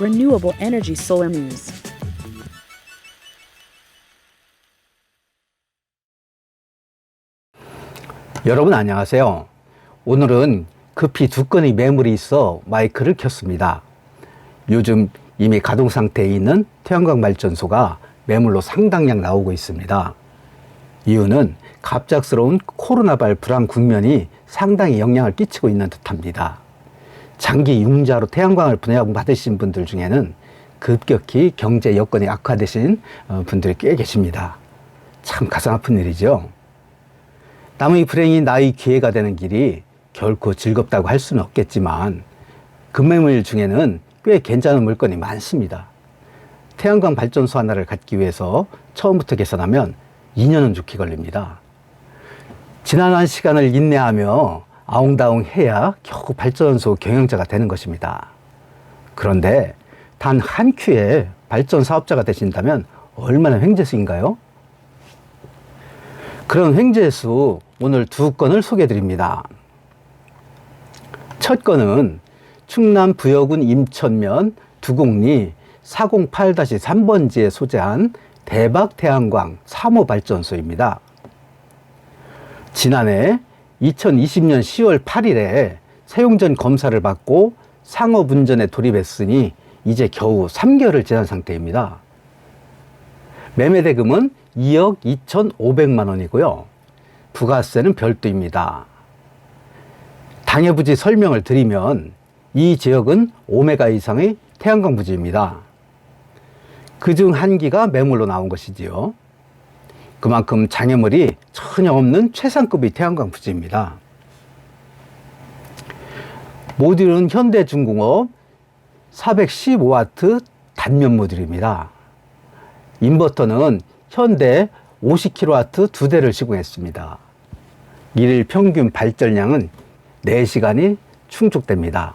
Renewable Energy Solar News. 여러분 안녕하세요. 오늘은 급히 두 건의 매물이 있어 마이크를 켰습니다. 요즘 이미 가동 상태에 있는 태양광 발전소가 매물로 상당량 나오고 있습니다. 이유는 갑작스러운 코로나발 불황 국면이 상당히 영향을 끼치고 있는 듯합니다. 장기 융자로 태양광을 분양받으신 분들 중에는 급격히 경제 여건이 악화되신 어, 분들이 꽤 계십니다. 참 가슴 아픈 일이죠. 남의 불행이 나의 기회가 되는 길이 결코 즐겁다고 할 수는 없겠지만 금매물 중에는 꽤 괜찮은 물건이 많습니다. 태양광 발전소 하나를 갖기 위해서 처음부터 계산하면 2년은 좋게 걸립니다. 지난 한 시간을 인내하며 아웅다웅 해야 겨우 발전소 경영자가 되는 것입니다. 그런데 단 한 큐에 발전 사업자가 되신다면 얼마나 횡재수인가요? 그런 횡재수 오늘 두 건을 소개해 드립니다. 첫 건은 충남 부여군 임천면 두곡리 408-3번지에 소재한 대박 태양광 3호 발전소입니다. 지난해 2020년 10월 8일에 사용전 검사를 받고 상업 운전에 돌입했으니 이제 겨우 3개월을 지난 상태입니다. 매매 대금은 2억 2,500만 원이고요. 부가세는 별도입니다. 당해 부지 설명을 드리면 이 지역은 오메가 이상의 태양광 부지입니다. 그 중 한 기가 매물로 나온 것이지요. 그만큼 장애물이 전혀 없는 최상급의 태양광 부지입니다. 모듈은 현대중공업 415W 단면 모듈입니다. 인버터는 현대 50kW 두 대를 시공했습니다. 일일 평균 발전량은 4시간이 충족됩니다.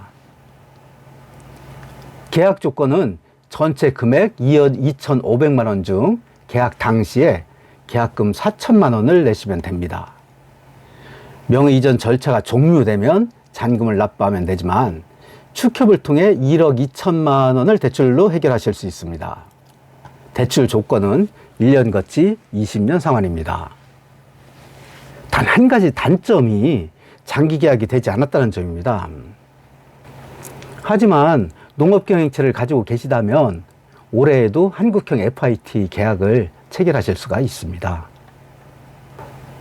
계약 조건은 전체 금액 2억 2,500만 원 중 계약 당시에 계약금 4천만 원을 내시면 됩니다. 명의 이전 절차가 종료되면 잔금을 납부하면 되지만 축협을 통해 1억 2천만 원을 대출로 해결하실 수 있습니다. 대출 조건은 1년 거치 20년 상환입니다. 단 한 가지 단점이 장기 계약이 되지 않았다는 점입니다. 하지만 농업경영체를 가지고 계시다면 올해에도 한국형 FIT 계약을 체결하실 수가 있습니다.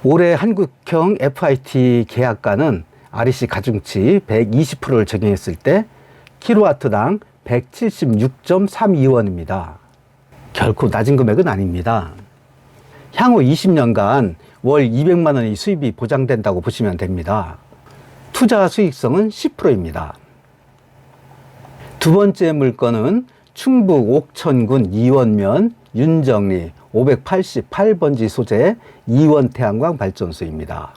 올해 한국형 FIT 계약가는 REC 가중치 120%를 적용했을 때 킬로와트당 176.32원입니다. 결코 낮은 금액은 아닙니다. 향후 20년간 월 200만 원의 수입이 보장된다고 보시면 됩니다. 투자 수익성은 10%입니다. 두 번째 물건은 충북 옥천군 이원면 윤정리 588번지 소재 이원 태양광 발전소입니다.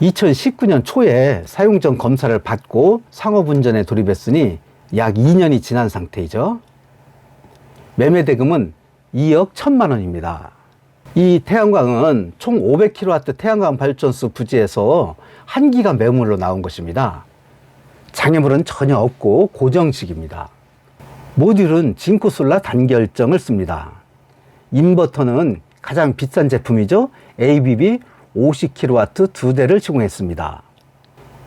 2019년 초에 사용 전 검사를 받고 상업운전에 돌입했으니 약 2년이 지난 상태이죠. 매매 대금은 2억 1천만 원입니다. 이 태양광은 총 500kW 태양광 발전소 부지에서 한 기가 매물로 나온 것입니다. 장애물은 전혀 없고 고정식입니다. 모듈은 징코솔라 단결정을 씁니다. 인버터는 가장 비싼 제품이죠. ABB 50kW 두 대를 시공했습니다.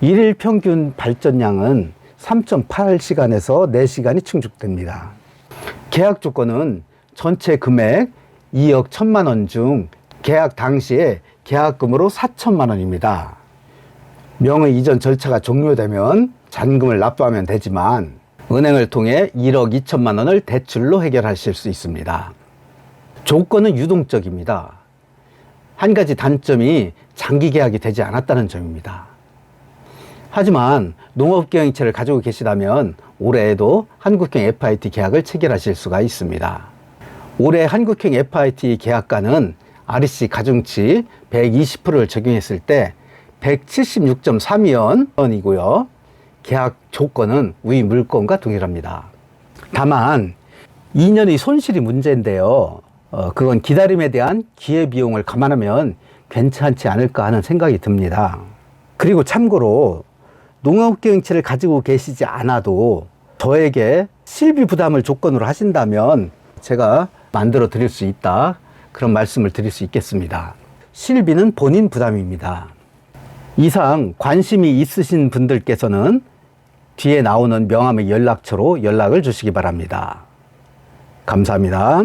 일일 평균 발전량은 3.8시간에서 4시간이 충족됩니다. 계약 조건은 전체 금액 2억 1천만 원 중 계약 당시에 계약금으로 4천만 원입니다. 명의 이전 절차가 종료되면 잔금을 납부하면 되지만 은행을 통해 1억 2천만 원을 대출로 해결하실 수 있습니다. 조건은 유동적입니다. 한 가지 단점이 장기 계약이 되지 않았다는 점입니다. 하지만 농업경영체를 가지고 계시다면 올해에도 한국형 FIT 계약을 체결하실 수가 있습니다. 올해 한국형 FIT 계약가는 REC 가중치 120%를 적용했을 때 176.32원이고요. 계약 조건은 위 물건과 동일합니다. 다만 2년의 손실이 문제인데요. 어, 그건 기다림에 대한 기회 비용을 감안하면 괜찮지 않을까 하는 생각이 듭니다. 그리고 참고로 농업경영체를 가지고 계시지 않아도 저에게 실비 부담을 조건으로 하신다면 제가 만들어 드릴 수 있다. 그런 말씀을 드릴 수 있겠습니다. 실비는 본인 부담입니다. 이상 관심이 있으신 분들께서는 뒤에 나오는 명함의 연락처로 연락을 주시기 바랍니다. 감사합니다.